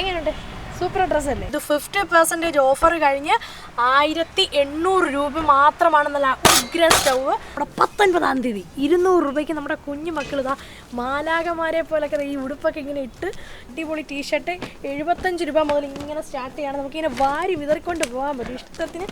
എങ്ങനെയുണ്ട്? Super dress അല്ലേ ഇത് ഫിഫ്റ്റി പെർസെന്റേജ് ഓഫർ കഴിഞ്ഞ് ആയിരത്തി എണ്ണൂറ് രൂപ മാത്രമാണ് ഉഗ്ര സ്റ്റൗവ് നമ്മുടെ പത്തൊൻപതാം തീയതി ഇരുന്നൂറ് രൂപയ്ക്ക് നമ്മുടെ കുഞ്ഞു മക്കൾ ഇതാ മാലാകമാരെ പോലൊക്കെ ഈ ഉടുപ്പൊക്കെ ഇങ്ങനെ ഇട്ട് അടിപൊളി ടീഷർട്ട് എഴുപത്തഞ്ച് രൂപ മുതൽ ഇങ്ങനെ സ്റ്റാർട്ട് ചെയ്യണം. നമുക്കിങ്ങനെ വാരി വിതറിക്കൊണ്ട് പോകാൻ പറ്റും. ഇഷ്ടത്തിന്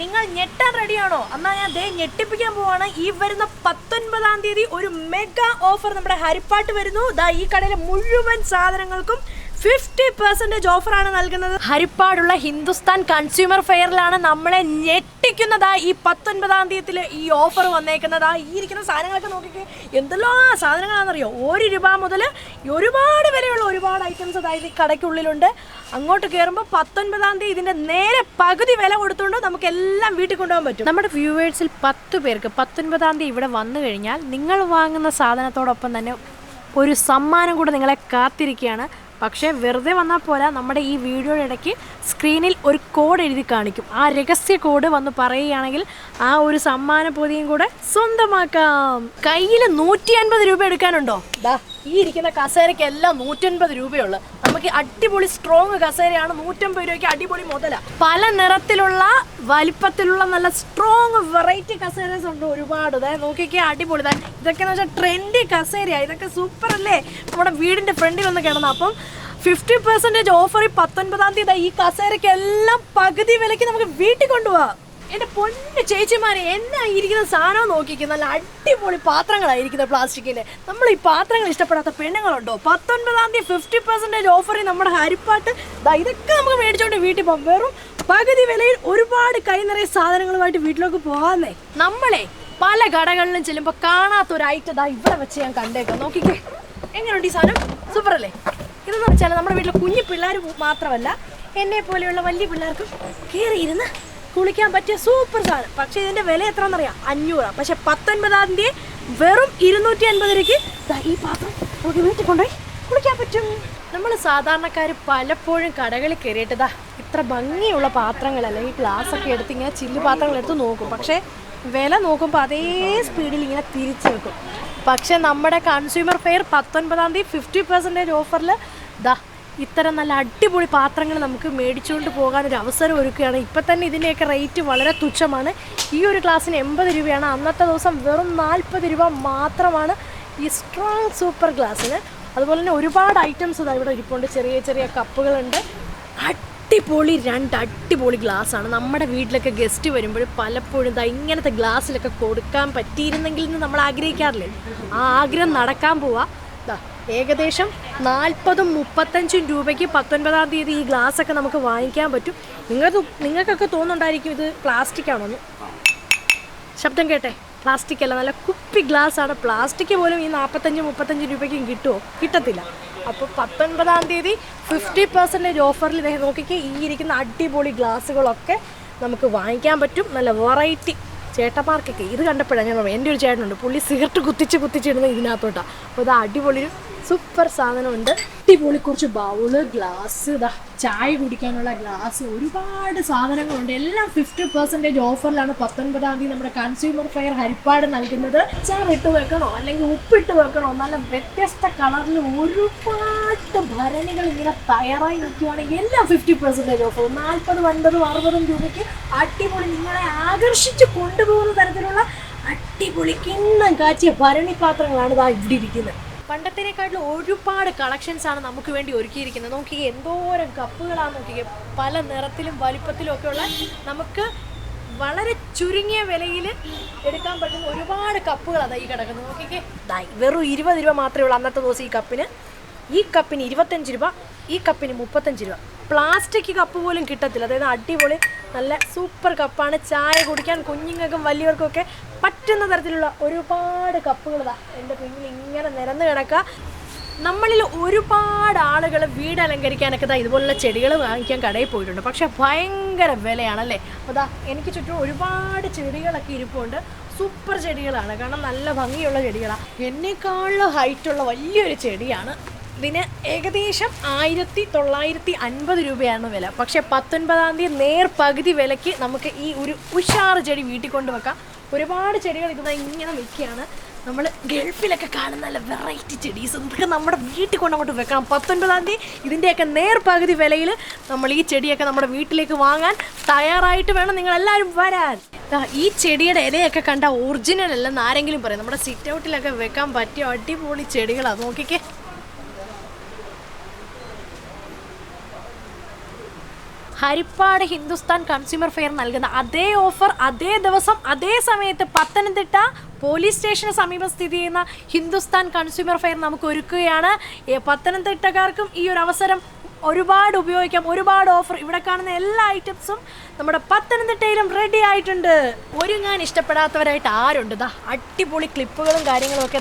നിങ്ങൾ ഞെട്ടാൻ റെഡിയാണോ? എന്നാൽ ഞാൻ ദേ ഞെട്ടിപ്പിക്കാൻ പോവാണ്. ഈ വരുന്ന പത്തൊൻപതാം തീയതി ഒരു മെഗാ ഓഫർ നമ്മുടെ ഹരിപ്പാട്ട് വരുന്നു. ദാ ഈ കടയിലെ മുഴുവൻ സാധനങ്ങൾക്കും ഫിഫ്റ്റി പെർസെന്റേജ് ഓഫറാണ് നൽകുന്നത്. ഹരിപ്പാടുള്ള ഹിന്ദുസ്ഥാൻ കൺസ്യൂമർ ഫെയറിലാണ് നമ്മളെ ഞെട്ടിക്കുന്നതാ ഈ പത്തൊൻപതാം തീയതിയിൽ ഈ ഓഫർ വന്നേക്കുന്നതാ. ഈ ഇരിക്കുന്ന സാധനങ്ങളൊക്കെ നോക്കിക്കേ എന്തെല്ലോ സാധനങ്ങളാണെന്നറിയോ? ഒരു രൂപ മുതൽ ഒരുപാട് വിലയുള്ള ഒരുപാട് ഐറ്റംസ് അതായത് ഈ കടയ്ക്കുള്ളിലുണ്ട്. അങ്ങോട്ട് കയറുമ്പോൾ പത്തൊൻപതാം തീയതി ഇതിന്റെ നേരെ പകുതി വില കൊടുത്തുകൊണ്ട് നമുക്ക് എല്ലാം വീട്ടിൽ കൊണ്ടുപോകാൻ പറ്റും. നമ്മുടെ വ്യൂവേഴ്സിൽ പത്ത് പേർക്ക് പത്തൊൻപതാം തീയതി ഇവിടെ വന്നു കഴിഞ്ഞാൽ നിങ്ങൾ വാങ്ങുന്ന സാധനത്തോടൊപ്പം തന്നെ ഒരു സമ്മാനം കൂടെ നിങ്ങളെ കാത്തിരിക്കുകയാണ്. പക്ഷേ വെറുതെ വന്നാൽ പോരാ നമ്മുടെ ഈ വീഡിയോയുടെ ഇടയ്ക്ക് സ്ക്രീനിൽ ഒരു കോഡ് എഴുതി കാണിക്കും. ആ രഹസ്യ കോഡ് വന്ന് പറയുകയാണെങ്കിൽ ആ ഒരു സമ്മാന പൊതിയും കൂടെ സ്വന്തമാക്കാം. കയ്യിൽ നൂറ്റി അൻപത് രൂപ എടുക്കാനുണ്ടോ? ദാ ഈ ഇരിക്കുന്ന കസേരയ്ക്ക് എല്ലാം നൂറ്റൻപത് രൂപയുള്ളു. നമുക്ക് അടിപൊളി സ്ട്രോങ് കസേരയാണ്. നൂറ്റമ്പത് രൂപയ്ക്ക് അടിപൊളി മുതല. പല നിറത്തിലുള്ള വലിപ്പത്തിലുള്ള നല്ല സ്ട്രോങ് വെറൈറ്റി കസേരസ് ഉണ്ട് ഒരുപാട്. ദേ നോക്കിക്കേ അടിപൊളി. ഇതൊക്കെ എന്ന് വെച്ചാൽ ട്രെൻഡി കസേരയാ. ഇതൊക്കെ സൂപ്പർ അല്ലേ? നമ്മുടെ വീടിന്റെ ഫ്രണ്ടിൽ വന്ന് കിടന്ന. അപ്പം ഫിഫ്റ്റി പെർസെന്റേജ് ഓഫർ ഈ പത്തൊൻപതാം തീയതി ഈ കസേരയ്ക്ക് എല്ലാം പകുതി വിലയ്ക്ക് നമുക്ക് വീട്ടിൽ കൊണ്ടുപോവാം. എന്റെ പൊന്ന ചേച്ചിമാരെ എന്നാ ഇരിക്കുന്ന സാധനം നോക്കിക്കും നല്ല അടിപൊളി പാത്രങ്ങളായിരിക്കുന്ന പ്ലാസ്റ്റിക്കിന്റെ. നമ്മൾ ഈ പാത്രങ്ങൾ ഇഷ്ടപ്പെടാത്ത പെണ്ണുങ്ങളുണ്ടോ? പത്തൊൻപതാം തീയതി ഫിഫ്റ്റി പെർസെന്റേജ് ഓഫറിൽ നമ്മുടെ ഹരിപ്പാട്ട്. ഇതൊക്കെ നമുക്ക് മേടിച്ചോണ്ട് വീട്ടിൽ പോകാം വെറും പകുതി വിലയിൽ ഒരുപാട് കൈ നിറയെ സാധനങ്ങളുമായിട്ട് വീട്ടിലേക്ക് പോകാന്നേ നമ്മളെ പല കടകളിലും ചെല്ലുമ്പോൾ കാണാത്ത ഒരു ഐറ്റം ദാ ഇവിടെ വെച്ച് ഞാൻ കണ്ടേക്കാം. നോക്കിക്കേ. എങ്ങനെയുണ്ട് ഈ സാധനം? സൂപ്പർ അല്ലേ ഇതെന്ന് വെച്ചാൽ നമ്മുടെ വീട്ടിലെ കുഞ്ഞു പിള്ളേർ മാത്രമല്ല എന്നെ പോലെയുള്ള വലിയ പിള്ളേർക്കും കയറിയിരുന്ന് കുളിക്കാൻ പറ്റിയ സൂപ്പർ സാധനം. പക്ഷേ ഇതിന്റെ വില എത്രയാണെന്നറിയാം? അഞ്ഞൂറാണ് പക്ഷെ പത്തൊൻപതാം തീയതി വെറും ഇരുന്നൂറ്റി അൻപത് രൂപയ്ക്ക് ഈ പാത്രം നമുക്ക് വീട്ടിൽ കൊണ്ടുപോയി കുളിക്കാൻ പറ്റും. നമ്മൾ സാധാരണക്കാർ പലപ്പോഴും കടകളിൽ കയറിയിട്ടതാ ഇത്ര ഭംഗിയുള്ള പാത്രങ്ങൾ അല്ലെങ്കിൽ ഗ്ലാസ് ഒക്കെ എടുത്ത് ഇങ്ങനെ ചില്ല് പാത്രങ്ങൾ എടുത്ത് നോക്കും. പക്ഷേ വില നോക്കുമ്പോൾ അതേ സ്പീഡിൽ ഇങ്ങനെ തിരിച്ചു വെക്കും. പക്ഷേ നമ്മുടെ കൺസ്യൂമർ ഫെയർ പത്തൊൻപതാം തീയതി ഫിഫ്റ്റി പെർസെന്റേജ് ഓഫറിൽ ദാ ഇത്തരം നല്ല അടിപൊളി പാത്രങ്ങൾ നമുക്ക് മേടിച്ചുകൊണ്ട് പോകാൻ ഒരു അവസരം ഒരുക്കുകയാണ്. ഇപ്പം തന്നെ ഇതിന്റെയൊക്കെ റേറ്റ് വളരെ തുച്ഛമാണ്. ഈ ഒരു ക്ലാസ്സിന് എൺപത് രൂപയാണ്. അന്നത്തെ ദിവസം വെറും നാൽപ്പത് രൂപ മാത്രമാണ് ഈ സ്ട്രോങ് സൂപ്പർ ഗ്ലാസ്സിന് അതുപോലെ തന്നെ ഒരുപാട് ഐറ്റംസ് ഇതാ ഇവിടെ ഇരിപ്പുണ്ട്. ചെറിയ ചെറിയ കപ്പുകളുണ്ട്. അടിപൊളി രണ്ട് അടിപൊളി ഗ്ലാസ്സാണ്. നമ്മുടെ വീട്ടിലൊക്കെ ഗസ്റ്റ് വരുമ്പോൾ പലപ്പോഴും ഇതാ ഇങ്ങനത്തെ ഗ്ലാസ്സിലൊക്കെ കൊടുക്കാൻ പറ്റിയിരുന്നെങ്കിൽ നമ്മൾ ആഗ്രഹിക്കാറില്ലേ? ആ ആഗ്രഹം നടക്കാൻ പോവാ. ഏകദേശം നാൽപ്പതും മുപ്പത്തഞ്ചും രൂപയ്ക്ക് പത്തൊൻപതാം തീയതി ഈ ഗ്ലാസ് ഒക്കെ നമുക്ക് വാങ്ങിക്കാൻ പറ്റും. നിങ്ങൾക്ക് നിങ്ങൾക്കൊക്കെ തോന്നുന്നുണ്ടായിരിക്കും ഇത് പ്ലാസ്റ്റിക് ആണോ ശബ്ദം കേട്ടെ? പ്ലാസ്റ്റിക് അല്ല നല്ല കുപ്പി ഗ്ലാസ് ആണ്. പ്ലാസ്റ്റിക് പോലും ഈ നാൽപ്പത്തഞ്ച് മുപ്പത്തഞ്ച് രൂപയ്ക്കും കിട്ടുമോ കിട്ടത്തില്ല. അപ്പോൾ പത്തൊൻപതാം തീയതി ഫിഫ്റ്റി പെർസെന്റേജ് ഓഫറിൽ നോക്കിക്കേ ഈ ഇരിക്കുന്ന അടിപൊളി ഗ്ലാസ്സുകളൊക്കെ നമുക്ക് വാങ്ങിക്കാൻ പറ്റും. നല്ല വെറൈറ്റി ചേട്ടന്മാർക്കൊക്കെ ഇത് കണ്ടപ്പോഴാണ് ഞാൻ എന്റെ ഒരു ചേട്ടനുണ്ട്. പുള്ളി സിഗരറ്റ് കുത്തിച്ച് കുത്തിച്ചിടുന്നത് ഇതിനകത്തോട്ടാണ് അപ്പോൾ ഇത് അടിപൊളി സൂപ്പർ സാധനമുണ്ട്. അടിപൊളി കുറച്ച് ബൗൾ ഗ്ലാസ് ഇതാ ചായ കുടിക്കാനുള്ള ഗ്ലാസ് ഒരുപാട് സാധനങ്ങളുണ്ട്. എല്ലാം ഫിഫ്റ്റി പെർസെന്റേജ് ഓഫറിലാണ് പത്തൊൻപതാം തീയതി നമ്മുടെ കൺസ്യൂമർ ഫെയർ ഹരിപ്പാട് നൽകുന്നത്. അച്ചാർ ഇട്ട് വെക്കണോ അല്ലെങ്കിൽ ഉപ്പിട്ട് വെക്കണോ നല്ല വ്യത്യസ്ത കളറിൽ ഒരുപാട് ഭരണികൾ ഇങ്ങനെ തയ്യാറായി നിൽക്കുകയാണെങ്കിൽ എല്ലാം ഫിഫ്റ്റി പെർസെന്റേജ് ഓഫർ. നാൽപ്പതും അൻപതും അറുപതും രൂപയ്ക്ക് അടിപൊളി നിങ്ങളെ ആകർഷിച്ച് കൊണ്ടുപോകുന്ന തരത്തിലുള്ള അടിപൊളി കിണ്ണം കാച്ചിയ ഭരണി പാത്രങ്ങളാണ് ഇതാ ഇവിടെ ഇരിക്കുന്നത്. പണ്ടത്തേക്കാട്ടിലും ഒരുപാട് കളക്ഷൻസ് ആണ് നമുക്ക് വേണ്ടി ഒരുക്കിയിരിക്കുന്നത്. നോക്കി എന്തോരം കപ്പുകളാണ് നോക്കിയേ. പല നിറത്തിലും വലിപ്പത്തിലും ഒക്കെ ഉള്ള നമുക്ക് വളരെ ചുരുങ്ങിയ വിലയിൽ എടുക്കാൻ പറ്റുന്ന ഒരുപാട് കപ്പുകൾ അതാ ഈ കിടക്കുന്നത്. നോക്കിക്കേ വെറും ഇരുപത് രൂപ മാത്രമേ ഉള്ളൂ അന്നത്തെ ദിവസം ഈ കപ്പിന് ഈ കപ്പിന് ഇരുപത്തഞ്ച് രൂപ ഈ കപ്പിന് മുപ്പത്തഞ്ച് രൂപ. പ്ലാസ്റ്റിക് കപ്പ് പോലും കിട്ടത്തില്ല. അതായത് അടിപൊളി നല്ല സൂപ്പർ കപ്പാണ് ചായ കുടിക്കാൻ കുഞ്ഞുങ്ങൾക്കും വലിയവർക്കും ഒക്കെ പറ്റുന്ന തരത്തിലുള്ള ഒരുപാട് കപ്പുകൾ ഇതാ എന്റെ പിന്നിൽ ഇങ്ങനെ നിരന്ന് കിടക്കുക. നമ്മളിൽ ഒരുപാട് ആളുകൾ വീട് അലങ്കരിക്കാനൊക്കെ ഇതാ ഇതുപോലുള്ള ചെടികൾ വാങ്ങിക്കാൻ കടയിൽ പോയിട്ടുണ്ട്. പക്ഷേ ഭയങ്കര വിലയാണല്ലേ? അപ്പോൾ ദാ എനിക്ക് ചുറ്റും ഒരുപാട് ചെടികളൊക്കെ ഇരിപ്പുണ്ട്. സൂപ്പർ ചെടികളാണ്. കാരണം നല്ല ഭംഗിയുള്ള ചെടികളാണ് എന്നെക്കാളും ഹൈറ്റുള്ള വലിയൊരു ചെടിയാണ് ഇതിന് ഏകദേശം ആയിരത്തി തൊള്ളായിരത്തി അൻപത് രൂപയാണ് വില. പക്ഷേ പത്തൊൻപതാം തീയതി നേർ പകുതി വിലയ്ക്ക് നമുക്ക് ഈ ഒരു ഉഷാറ് ചെടി വീട്ടിൽ കൊണ്ടുവെക്കാം. ഒരുപാട് ചെടികൾ ഇത് ഇങ്ങനെ വെക്കുകയാണ് നമ്മൾ ഗൾഫിലൊക്കെ കാണുന്ന നല്ല വെറൈറ്റി ചെടീസ് ഇതൊക്കെ നമ്മുടെ വീട്ടിൽ കൊണ്ട് അങ്ങോട്ട് വെക്കണം. പത്തൊൻപതാം തീയതി ഇതിന്റെയൊക്കെ നേർ പകുതി വിലയിൽ നമ്മൾ ഈ ചെടിയൊക്കെ നമ്മുടെ വീട്ടിലേക്ക് വാങ്ങാൻ തയ്യാറായിട്ട് വേണം നിങ്ങളെല്ലാവരും വരാൻ. ഈ ചെടിയുടെ ഇലയൊക്കെ കണ്ട ഒറിജിനൽ അല്ലെന്ന് ആരെങ്കിലും പറയും. നമ്മുടെ സിറ്റ് ഔട്ടിലൊക്കെ വെക്കാൻ പറ്റിയ അടിപൊളി ചെടികളാണ് നോക്കിക്കേ. ഹരിപ്പാട് ഹിന്ദുസ്ഥാൻ കൺസ്യൂമർ ഫെയർ നൽകുന്ന അതേ ഓഫർ അതേ ദിവസം അതേ സമയത്ത് പത്തനംതിട്ട പോലീസ് സ്റ്റേഷന് സമീപം സ്ഥിതി ചെയ്യുന്ന ഹിന്ദുസ്ഥാൻ കൺസ്യൂമർ ഫെയർ നമുക്ക് ഒരുക്കുകയാണ്. പത്തനംതിട്ടക്കാർക്കും ഈ ഒരു അവസരം ഒരുപാട് ഉപയോഗിക്കാം ഒരുപാട് ഓഫർ ഇവിടെ കാണുന്ന എല്ലാ ഐറ്റംസും നമ്മുടെ പത്തനംതിട്ടയിലും റെഡി ആയിട്ടുണ്ട്. ഒരുങ്ങാൻ ഇഷ്ടപ്പെടാത്തവരായിട്ട് ആരുണ്ട്? ദാ അടിപൊളി ക്ലിപ്പുകളും കാര്യങ്ങളും ഒക്കെ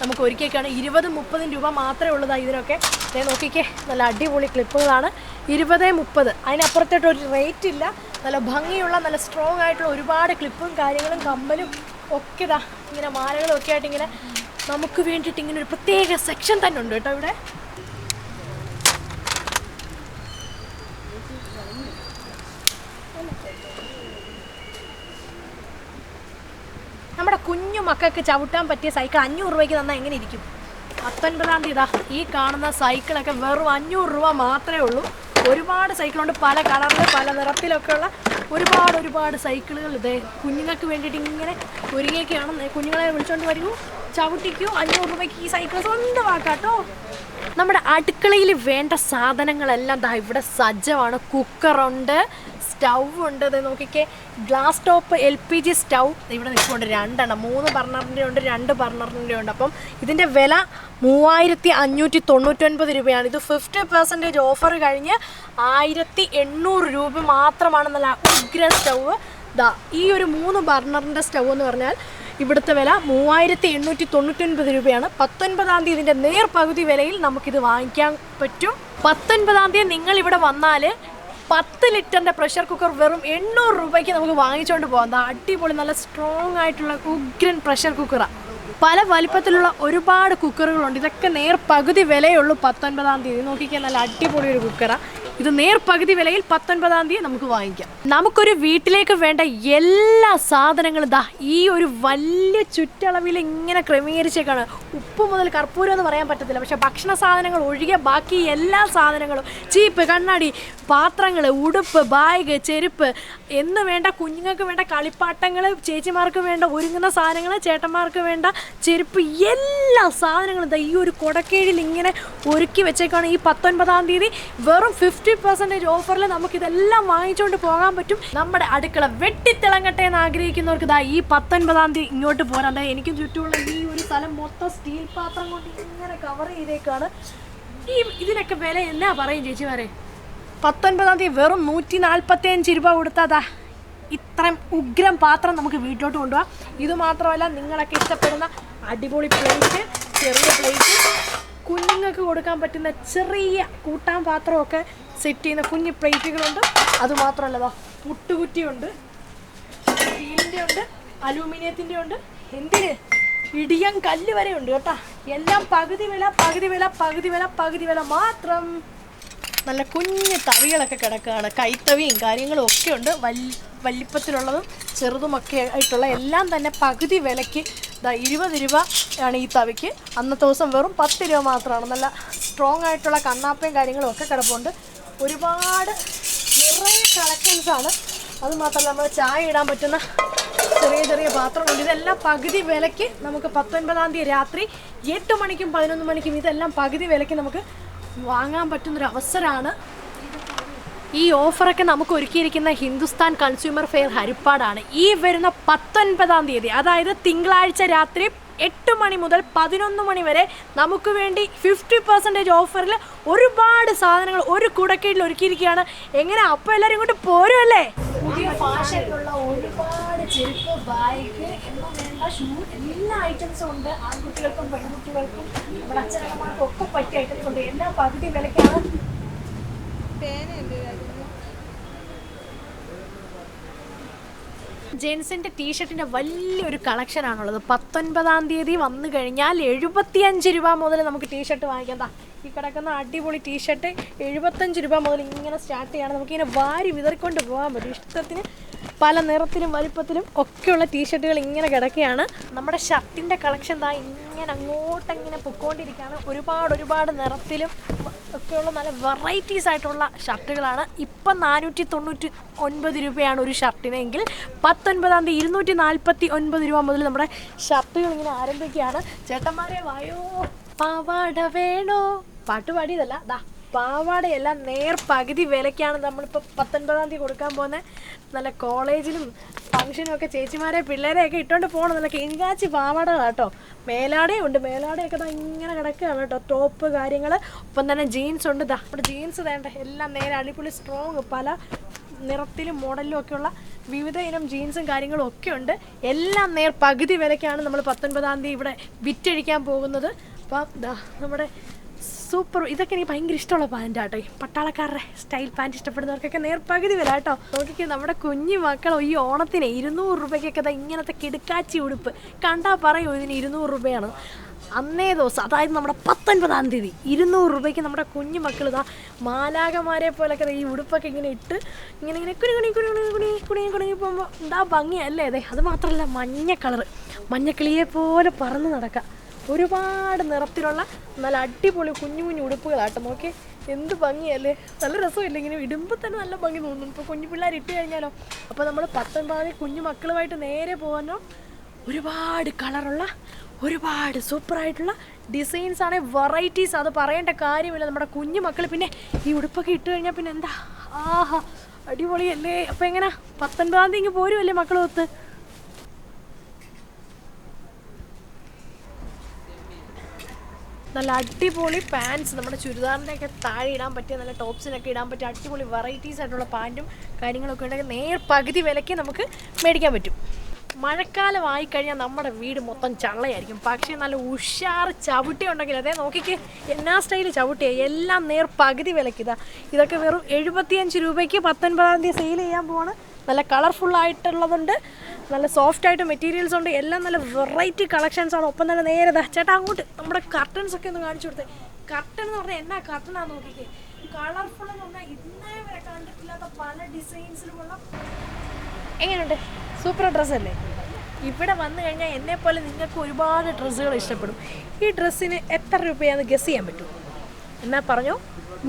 നമുക്ക് ഒരുക്കിയൊക്കെയാണ് ഇരുപതും മുപ്പതും രൂപ മാത്രമേ ഉള്ളതാണ് ഇതിനൊക്കെ. ഞാൻ നോക്കിക്കേ നല്ല അടിപൊളി ക്ലിപ്പുകളാണ്. ഇരുപത് മുപ്പത്. അതിനപ്പുറത്തോട്ട് ഒരു റേറ്റ് ഇല്ല. നല്ല ഭംഗിയുള്ള നല്ല സ്ട്രോങ് ആയിട്ടുള്ള ഒരുപാട് ക്ലിപ്പും കാര്യങ്ങളും കമ്മലും ഒക്കെ ഇതാ ഇങ്ങനെ മാലകളും ഒക്കെ ആയിട്ട് ഇങ്ങനെ നമുക്ക് വേണ്ടിയിട്ട് ഇങ്ങനെ ഒരു പ്രത്യേക സെക്ഷൻ തന്നെ ഉണ്ട് കേട്ടോ ഇവിടെ നമ്മുടെ കുഞ്ഞു മക്കൾക്ക് ചവിട്ടാൻ പറ്റിയ സൈക്കിൾ അഞ്ഞൂറ് രൂപയ്ക്ക് തന്നാൽ എങ്ങനെ ഇരിക്കും? പത്തൊൻപതാം തീയതി ഇതാ ഈ കാണുന്ന സൈക്കിളൊക്കെ വെറും അഞ്ഞൂറ് രൂപ മാത്രമേ ഉള്ളൂ. ഒരുപാട് സൈക്കിളുണ്ട്. പല കളറിൽ പല നിറത്തിലൊക്കെ ഉള്ള ഒരുപാട് ഒരുപാട് സൈക്കിളുകൾ ഇതേ കുഞ്ഞുങ്ങൾക്ക് വേണ്ടിയിട്ട് ഇങ്ങനെ ഒരുങ്ങിയൊക്കെയാണ്. കുഞ്ഞുങ്ങളെ വിളിച്ചുകൊണ്ട് വരൂ. ചവിട്ടിക്കൂ. അഞ്ഞൂറ് രൂപയ്ക്ക് ഈ സൈക്കിൾ സ്വന്തമാക്കാട്ടോ. നമ്മുടെ അടുക്കളയിൽ വേണ്ട സാധനങ്ങളെല്ലാം ദാ ഇവിടെ സജ്ജമാണ്. കുക്കറുണ്ട്. സ്റ്റൗ ഉണ്ട്. അത് നോക്കിക്കേ. Glass top L P G stove ഇവിടെ നിൽക്കുന്നുണ്ട് രണ്ടെണ്ണം. മൂന്ന് ബർണറിന്റെ ഉണ്ട് രണ്ട് ബർണറിന്റെ ഉണ്ട്. അപ്പം ഇതിന്റെ വില മൂവായിരത്തി അഞ്ഞൂറ്റി തൊണ്ണൂറ്റൊൻപത് രൂപയാണ്. ഇത് ഫിഫ്റ്റി പെർസെന്റേജ് ഓഫർ കഴിഞ്ഞ് ആയിരത്തി എണ്ണൂറ് രൂപ മാത്രമാണ് നല്ല ഉഗ്ര സ്റ്റൗ. ദാ ഈ ഒരു മൂന്ന് ബർണറിന്റെ സ്റ്റൗ എന്ന് പറഞ്ഞാൽ ഇവിടുത്തെ വില മൂവായിരത്തി എണ്ണൂറ്റി തൊണ്ണൂറ്റൊൻപത് രൂപയാണ്. പത്തൊൻപതാം തീയതി ഇതിന്റെ നേർ പകുതി വിലയിൽ നമുക്കിത് വാങ്ങിക്കാൻ പറ്റും. പത്തൊൻപതാം തീയതി നിങ്ങൾ ഇവിടെ വന്നാൽ പത്ത് ലിറ്ററിന്റെ പ്രഷർ കുക്കർ വെറും എണ്ണൂറ് രൂപയ്ക്ക് നമുക്ക് വാങ്ങിച്ചുകൊണ്ട് പോകാം. അടിപൊളി നല്ല സ്ട്രോങ് ആയിട്ടുള്ള ഉഗ്രൻ പ്രഷർ കുക്കറാണ് പല വലിപ്പത്തിലുള്ള ഒരുപാട് കുക്കറുകളുണ്ട്. ഇതൊക്കെ നേർ പകുതി വിലയുള്ളൂ പത്തൊൻപതാം തീയതി. നോക്കിക്കാൻ നല്ല അടിപൊളി ഒരു കുക്കറാണ് ഇത് നേർ പകുതി വിലയിൽ പത്തൊൻപതാം തീയതി നമുക്ക് വാങ്ങിക്കാം. നമുക്കൊരു വീട്ടിലേക്ക് വേണ്ട എല്ലാ സാധനങ്ങളും ദാ ഈ ഒരു വലിയ ചുറ്റളവിൽ ഇങ്ങനെ ക്രമീകരിച്ചേക്കാണ്. ഉപ്പ് മുതൽ കർപ്പൂരം എന്ന് പറയാൻ പറ്റത്തില്ല. പക്ഷേ ഭക്ഷണ സാധനങ്ങൾ ഒഴികെ ബാക്കി എല്ലാ സാധനങ്ങളും ചീപ്പ് കണ്ണാടി പാത്രങ്ങൾ ഉടുപ്പ് ബാഗ് ചെരുപ്പ് എന്ന് വേണ്ട കുഞ്ഞുങ്ങൾക്ക് വേണ്ട കളിപ്പാട്ടങ്ങൾ ചേച്ചിമാർക്ക് വേണ്ട ഒരുങ്ങുന്ന സാധനങ്ങൾ ചേട്ടന്മാർക്ക് വേണ്ട ചെരുപ്പ് എല്ലാ സാധനങ്ങളും ദാ ഈ ഒരു കൊടക്കേഴിൽ ഇങ്ങനെ ഒരുക്കി വെച്ചേക്കാണ് ഈ പത്തൊൻപതാം തീയതി. വെറും ഫിഫ്റ്റി പെർസെന്റേജ് ഓഫറിൽ നമുക്ക് നമുക്കിതെല്ലാം വാങ്ങിച്ചുകൊണ്ട് പോകാൻ പറ്റും. നമ്മുടെ അടുക്കള വെട്ടിത്തിളങ്ങട്ടെ എന്ന് ആഗ്രഹിക്കുന്നവർക്ക് ഇതാ ഈ പത്തൊൻപതാം തീയതി ഇങ്ങോട്ട് പോരാൻ അതായത് എനിക്ക് ചുറ്റുമുള്ള ഈ ഒരു സ്ഥലം മൊത്തം സ്റ്റീൽ പാത്രം കൊണ്ട് ഇങ്ങനെ കവർ ചെയ്തേക്കാണ്. ഈ ഇതിനൊക്കെ വില എന്നാ പറയും ചേച്ചി വരെ പത്തൊൻപതാം തീയതി വെറും നൂറ്റി നാൽപ്പത്തി അഞ്ച് രൂപ കൊടുത്താതാ ഇത്രയും ഉഗ്രം പാത്രം നമുക്ക് വീട്ടിലോട്ട് കൊണ്ടുപോകാം ഇത് മാത്രമല്ല നിങ്ങളൊക്കെ ഇഷ്ടപ്പെടുന്ന അടിപൊളി പ്ലേറ്റ് ചെറിയ പ്ലേറ്റ് കുഞ്ഞുങ്ങൾക്ക് കൊടുക്കാൻ പറ്റുന്ന ചെറിയ കൂട്ടാൻ പാത്രമൊക്കെ സെറ്റ് ചെയ്യുന്ന കുഞ്ഞു പ്ലേറ്റുകളുണ്ട്. അതുമാത്രമല്ല വാ പുട്ടുകുറ്റിയുണ്ട് സ്റ്റീലിന്റെ ഉണ്ട് അലൂമിനിയത്തിന്റെ ഉണ്ട്. എന്തിന്? ഇടിയം കല്ല് വരെ ഉണ്ട് കേട്ടാ. എല്ലാം പകുതി വില പകുതി വില പകുതി വില പകുതി വില മാത്രം. നല്ല കുഞ്ഞു തവികളൊക്കെ കിടക്കുകയാണ്. കൈത്തവിയും കാര്യങ്ങളും ഒക്കെ ഉണ്ട്. വൽ വലിപ്പത്തിലുള്ളതും ചെറുതുമൊക്കെ ആയിട്ടുള്ള എല്ലാം തന്നെ പകുതി വിലയ്ക്ക് ഇരുപത് രൂപ ആണ് ഈ തവയ്ക്ക്. അന്നത്തെ ദിവസം വെറും പത്ത് രൂപ മാത്രമാണ്. നല്ല സ്ട്രോങ് ആയിട്ടുള്ള കണ്ണാപ്പയും കാര്യങ്ങളും ഒക്കെ കിടപ്പുണ്ട്. ഒരുപാട് നിറയെ കളക്ഷൻസ് ആണ്. അത് മാത്രമല്ല നമ്മൾ ചായ ഇടാൻ പറ്റുന്ന ചെറിയ ചെറിയ പാത്രമുണ്ട് ഇതെല്ലാം പകുതി വിലയ്ക്ക് നമുക്ക് പത്തൊൻപതാം തീയതി രാത്രി എട്ട് മണിക്കും പതിനൊന്ന് മണിക്കും ഇതെല്ലാം പകുതി വിലയ്ക്ക് നമുക്ക് വാങ്ങാൻ പറ്റുന്നൊരു അവസരമാണ് ഈ ഓഫറൊക്കെ നമുക്ക് ഒരുക്കിയിരിക്കുന്ന ഹിന്ദുസ്ഥാൻ കൺസ്യൂമർ ഫെയർ ഹരിപ്പാടാണ്. ഈ വരുന്ന പത്തൊൻപതാം തീയതി അതായത് തിങ്കളാഴ്ച രാത്രി എട്ട് മണി മുതൽ പതിനൊന്ന് മണി വരെ നമുക്ക് വേണ്ടി ഫിഫ്റ്റി പെർസെന്റേജ് ഓഫറിൽ ഒരുപാട് സാധനങ്ങൾ ഒരു കുടക്കീഴിൽ ഒരുക്കിയിരിക്കുകയാണ്. എങ്ങനെ? അപ്പം എല്ലാവരും ഇങ്ങോട്ട് പോരുമല്ലേ പുതിയ ഫാഷനിലുള്ള ഒരുപാട് ചെരുപ്പ് ബാഗ് ഷൂ എല്ലാ ഐറ്റംസും ഉണ്ട്. ആൺകുട്ടികൾക്കും പെൺകുട്ടികൾക്കും നമ്മുടെ അച്ഛനമ്മമാർക്കും ഒക്കെ പറ്റിയ ഐറ്റംസ് ഉണ്ട്. എല്ലാ പകുതി വിലക്കാണ് ജെൻസിന്റെ ടീഷർട്ടിന്റെ വലിയൊരു കളക്ഷൻ ആണുള്ളത്. പത്തൊൻപതാം തീയതി വന്നു കഴിഞ്ഞാൽ എഴുപത്തിയഞ്ച് രൂപ മുതൽ നമുക്ക് ടീഷർട്ട് വാങ്ങിക്കാം. ഈ കിടക്കുന്ന അടിപൊളി ടീഷർട്ട് എഴുപത്തഞ്ച് രൂപ മുതൽ ഇങ്ങനെ സ്റ്റാർട്ട് ചെയ്യാണ്. നമുക്കിങ്ങനെ വാരി വിതറിക്കൊണ്ട് പോകാൻ പറ്റും. ഇഷ്ടത്തിന് പല നിറത്തിലും വലിപ്പത്തിലും ഒക്കെയുള്ള ടീഷർട്ടുകൾ ഇങ്ങനെ കിടക്കുകയാണ്. നമ്മുടെ ഷർട്ടിന്റെ കളക്ഷൻ താ ഇങ്ങനെ അങ്ങോട്ടങ്ങനെ പൊക്കോണ്ടിരിക്കുകയാണ്. ഒരുപാട് ഒരുപാട് നിറത്തിലും ഒക്കെയുള്ള നല്ല വെറൈറ്റീസ് ആയിട്ടുള്ള ഷർട്ടുകളാണ് ഇപ്പം നാനൂറ്റി തൊണ്ണൂറ്റി ഒൻപത് രൂപയാണ് ഒരു ഷർട്ടിനെങ്കിൽ പത്തൊൻപതാം തീയതി ഇരുന്നൂറ്റി നാൽപ്പത്തി ഒൻപത് രൂപ മുതൽ നമ്മുടെ ഷർട്ടുകൾ ഇങ്ങനെ ആരംഭിക്കുകയാണ്. ചേട്ടന്മാരെ വായോ പാവാട വേണോ? പാട്ട് പാടിയതല്ല. ദാ പാവാടയെല്ലാം നേർ പകുതി വിലയ്ക്കാണ് നമ്മളിപ്പോൾ പത്തൊൻപതാം തീയതി കൊടുക്കാൻ പോകുന്നത് നല്ല കോളേജിലും ഫംഗ്ഷനും ഒക്കെ ചേച്ചിമാരെ പിള്ളേരെയൊക്കെ ഇട്ടുകൊണ്ട് പോകണം നല്ല കിങ്കാച്ചി പാവാട കേട്ടോ മേലാടയും ഉണ്ട്. മേലാടയൊക്കെ ദാ ഇങ്ങനെ കിടക്കുകയാണ് കേട്ടോ ടോപ്പ് കാര്യങ്ങൾ ഒപ്പം തന്നെ ജീൻസ് ഉണ്ട്. ദാ നമ്മുടെ ജീൻസ് വേണ്ട. എല്ലാം നേരെ അടിപൊളി സ്ട്രോങ് പല നിറത്തിലും മോഡലിലും ഒക്കെയുള്ള വിവിധ ഇനം ജീൻസും കാര്യങ്ങളും ഒക്കെ ഉണ്ട്. എല്ലാം നേർ പകുതി വിലയ്ക്കാണ് നമ്മൾ പത്തൊൻപതാം തീയതി ഇവിടെ വിറ്റഴിക്കാൻ പോകുന്നത്. അപ്പം നമ്മുടെ സൂപ്പർ. ഇതൊക്കെ എനിക്ക് ഭയങ്കര ഇഷ്ടമുള്ള പാന്റ് ആട്ടോ. ഈ പട്ടാളക്കാരുടെ സ്റ്റൈൽ പാന്റ് ഇഷ്ടപ്പെടുന്നവർക്കൊക്കെ നേർപ്പകുതി വരാം കേട്ടോ. നോക്കിക്കേ നമ്മുടെ കുഞ്ഞു മക്കൾ ഈ ഓണത്തിന് ഇരുന്നൂറ് രൂപയ്ക്കൊക്കെ ഇങ്ങനത്തെ കിടുക്കാച്ചി ഉടുപ്പ്. കണ്ടാൽ പറയൂ ഇതിന് ഇരുന്നൂറ് രൂപയാണ്. അന്നേ ദിവസം അതായത് നമ്മുടെ പത്തൊൻപതാം തീയതി ഇരുന്നൂറ് രൂപയ്ക്ക് നമ്മുടെ കുഞ്ഞു മക്കൾ ഇതാ മാലാകമാരെ പോലൊക്കെ ഈ ഉടുപ്പൊക്കെ ഇങ്ങനെ ഇട്ട് ഇങ്ങനെ ഇങ്ങനെ കുണി കുണി കുണി കുണി കുണി കുണി പോകുമ്പോൾ എന്താ ഭംഗിയല്ലേ? അതെ അത് മാത്രമല്ല മഞ്ഞ കളറ്. മഞ്ഞക്കിളിയെ പോലെ പറന്ന് നടക്കാം. ഒരുപാട് നിറത്തിലുള്ള നല്ല അടിപൊളി കുഞ്ഞു കുഞ്ഞു ഉടുപ്പുകളാട്ടോ. നോക്കി എന്ത് ഭംഗിയല്ലേ. നല്ല രസമില്ല ഇങ്ങനെ ഇടുമ്പോൾ തന്നെ നല്ല ഭംഗി തോന്നുന്നു ഇപ്പോൾ കുഞ്ഞു പിള്ളേർ ഇട്ട് കഴിഞ്ഞാലോ? അപ്പോൾ നമ്മൾ പത്തൊൻപതാം കുഞ്ഞു മക്കളുമായിട്ട് നേരെ പോകാനോ? ഒരുപാട് കളറുള്ള ഒരുപാട് സൂപ്പറായിട്ടുള്ള ഡിസൈൻസ് ആണ് വെറൈറ്റീസ് അത് പറയേണ്ട കാര്യമില്ല നമ്മുടെ കുഞ്ഞു മക്കൾ പിന്നെ ഈ ഉടുപ്പൊക്കെ ഇട്ട് കഴിഞ്ഞാൽ പിന്നെ എന്താ? ആഹാ അടിപൊളിയല്ലേ. അപ്പോൾ എങ്ങനെ? പത്തൊൻപതാം തീയതി ഇങ്ങ് പോരുമല്ലേ മക്കളൊത്ത്? നല്ല അടിപൊളി പാൻസ് നമ്മുടെ ചുരിദാറിന്റെയൊക്കെ താഴെ ഇടാൻ പറ്റിയ നല്ല ടോപ്സിനൊക്കെ ഇടാൻ പറ്റിയ അടിപൊളി വെറൈറ്റീസ് ആയിട്ടുള്ള പാന്റും കാര്യങ്ങളൊക്കെ ഉണ്ടെങ്കിൽ നേർ പകുതി വിലയ്ക്ക് നമുക്ക് മേടിക്കാൻ പറ്റും. മഴക്കാലം ആയിക്കഴിഞ്ഞാൽ നമ്മുടെ വീട് മൊത്തം ചള്ളയായിരിക്കും. പക്ഷേ നല്ല ഉഷാർ ചവിട്ടി ഉണ്ടെങ്കിൽ അതേ നോക്കിക്ക് എന്നാ സ്റ്റൈൽ ചവിട്ടിയ? എല്ലാം നേർ പകുതി വിലയ്ക്ക് ഇതാ. ഇതൊക്കെ വെറും എഴുപത്തിയഞ്ച് രൂപയ്ക്ക് പത്തൊൻപതാം തീയതി സെയിൽ ചെയ്യാൻ പോവാണ്. നല്ല കളർഫുൾ ആയിട്ടുള്ളതുണ്ട്. നല്ല സോഫ്റ്റ് ആയിട്ട് മെറ്റീരിയൽസ് ഉണ്ട്. എല്ലാം നല്ല വെറൈറ്റി കളക്ഷൻസ് ആണ്. ഒപ്പം തന്നെ നേരെ ചേട്ടാ അങ്ങോട്ട്. നമ്മുടെ കർട്ടൻസ് ഒക്കെ ഒന്ന് കാണിച്ചു കൊടുത്തേ. കർട്ടൻ എന്ന് പറഞ്ഞാൽ എന്നാ കർട്ടനാന്ന് നോക്കിക്കേ. കളർഫുൾ എന്ന് പറഞ്ഞാൽ ഇന്നേ വരെ കണ്ടിട്ടില്ലാത്ത പല ഡിസൈൻസിലുമുള്ള എങ്ങനെയുണ്ട്? സൂപ്പർ ഡ്രസ്സ് അല്ലേ? ഇവിടെ വന്നു കഴിഞ്ഞാൽ എന്നെ പോലെ നിങ്ങൾക്ക് ഒരുപാട് ഡ്രസ്സുകൾ ഇഷ്ടപ്പെടും. ഈ ഡ്രസ്സിന് എത്ര രൂപയാന്ന് ഗസ് ചെയ്യാൻ പറ്റും എന്നാ പറഞ്ഞോ?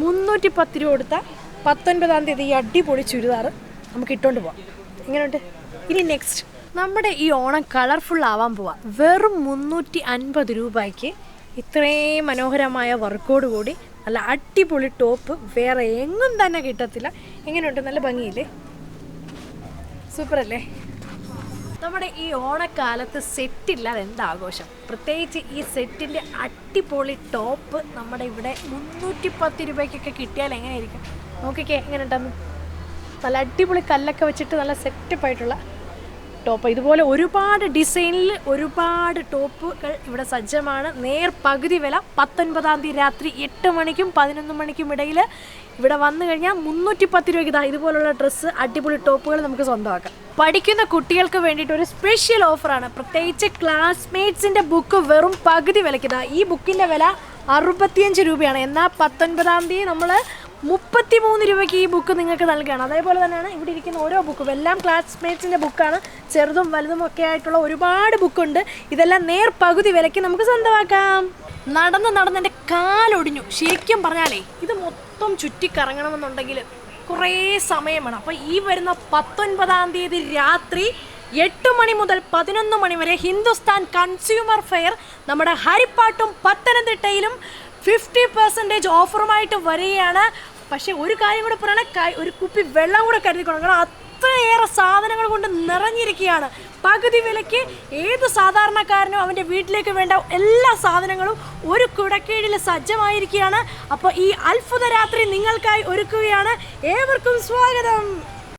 മുന്നൂറ്റി പത്ത് രൂപ കൊടുത്ത പത്തൊൻപതാം തീയതി ഈ അടിപൊളി ചുരിദാർ നമുക്ക് ഇട്ടുകൊണ്ട് പോവാം. എങ്ങനെയുണ്ട്? ഇനി നെക്സ്റ്റ് നമ്മുടെ ഈ ഓണം കളർഫുൾ ആവാൻ പോവാ. വെറും മുന്നൂറ്റി അൻപത് രൂപയ്ക്ക് ഇത്രയും മനോഹരമായ വർക്കോട് കൂടി നല്ല അടിപൊളി ടോപ്പ് വേറെ എങ്ങും തന്നെ കിട്ടത്തില്ല. എങ്ങനെയുണ്ട്? നല്ല ഭംഗിയില്ലേ? സൂപ്പർ അല്ലേ നമ്മുടെ ഈ ഓണക്കാലത്ത് സെറ്റില്ലാതെ എന്താ ആഘോഷം പ്രത്യേകിച്ച് ഈ സെറ്റിന്റെ അടിപൊളി ടോപ്പ് നമ്മുടെ ഇവിടെ മുന്നൂറ്റി പത്ത് രൂപയ്ക്കൊക്കെ കിട്ടിയാൽ എങ്ങനെയായിരിക്കും? നോക്കിക്കേ എങ്ങനെ ഉണ്ടെന്ന് നല്ല അടിപൊളി കല്ലൊക്കെ വെച്ചിട്ട് നല്ല സെറ്റപ്പ് ആയിട്ടുള്ള ടോപ്പ് ഇതുപോലെ ഒരുപാട് ഡിസൈനിൽ ഒരുപാട് ടോപ്പുകൾ ഇവിടെ സജ്ജമാണ്. നേർ പകുതി വില പത്തൊൻപതാം തീയതി രാത്രി എട്ട് മണിക്കും പതിനൊന്ന് മണിക്കും ഇടയിൽ ഇവിടെ വന്നു കഴിഞ്ഞാൽ മുന്നൂറ്റി പത്ത് രൂപയ്ക്ക് ഇതാ ഇതുപോലുള്ള ഡ്രസ്സ് അടിപൊളി ടോപ്പുകൾ നമുക്ക് സ്വന്തമാക്കാം. പഠിക്കുന്ന കുട്ടികൾക്ക് വേണ്ടിയിട്ട് ഒരു സ്പെഷ്യൽ ഓഫറാണ് പ്രത്യേകിച്ച് ക്ലാസ്മേറ്റ്സിന്റെ ബുക്ക് വെറും പകുതി വിലയ്ക്ക് ഇതാ ഈ ബുക്കിന്റെ വില അറുപത്തിയഞ്ച് രൂപയാണ്. എന്നാൽ പത്തൊൻപതാം തീയതി നമ്മൾ മുപ്പത്തി മൂന്ന് രൂപയ്ക്ക് ഈ ബുക്ക് നിങ്ങൾക്ക് നൽകുകയാണ്. അതേപോലെ തന്നെയാണ് ഇവിടെ ഇരിക്കുന്ന ഓരോ ബുക്കും എല്ലാം ക്ലാസ്മേറ്റ്സിന്റെ ബുക്കാണ് ചെറുതും വലുതും ഒക്കെ ആയിട്ടുള്ള ഒരുപാട് ബുക്കുണ്ട് ഇതെല്ലാം നേർ പകുതി വിലയ്ക്ക് നമുക്ക് സ്വന്തമാക്കാം. നടന്ന് നടന്ന് എന്റെ കാലൊടിഞ്ഞു. ശരിക്കും പറഞ്ഞാലേ ഇത് മൊത്തം ചുറ്റിക്കറങ്ങണമെന്നുണ്ടെങ്കിൽ കുറേ സമയം വേണം. അപ്പോൾ ഈ വരുന്ന പത്തൊൻപതാം തീയതി രാത്രി എട്ട് മണി മുതൽ പതിനൊന്ന് മണി വരെ ഹിന്ദുസ്ഥാൻ കൺസ്യൂമർ ഫെയർ നമ്മുടെ ഹരിപ്പാട്ടും പത്തനംതിട്ടയിലും ഫിഫ്റ്റി പെർസെന്റേജ് ഓഫറുമായിട്ട് വരികയാണ്. പക്ഷേ ഒരു കാര്യം കൂടെ പറയണേ ഒരു കുപ്പി വെള്ളം കൂടെ കരുതിക്കണം കാരണം അത്രയേറെ സാധനങ്ങൾ കൊണ്ട് നിറഞ്ഞിരിക്കുകയാണ്. പകുതി വിലയ്ക്ക് ഏത് സാധാരണക്കാരനും അവന്റെ വീട്ടിലേക്ക് വേണ്ട എല്ലാ സാധനങ്ങളും ഒരു കുടക്കീഴിൽ സജ്ജമായിരിക്കുകയാണ്. അപ്പോൾ ഈ അത്ഭുത രാത്രി നിങ്ങൾക്കായി ഒരുക്കുകയാണ്. ഏവർക്കും സ്വാഗതം.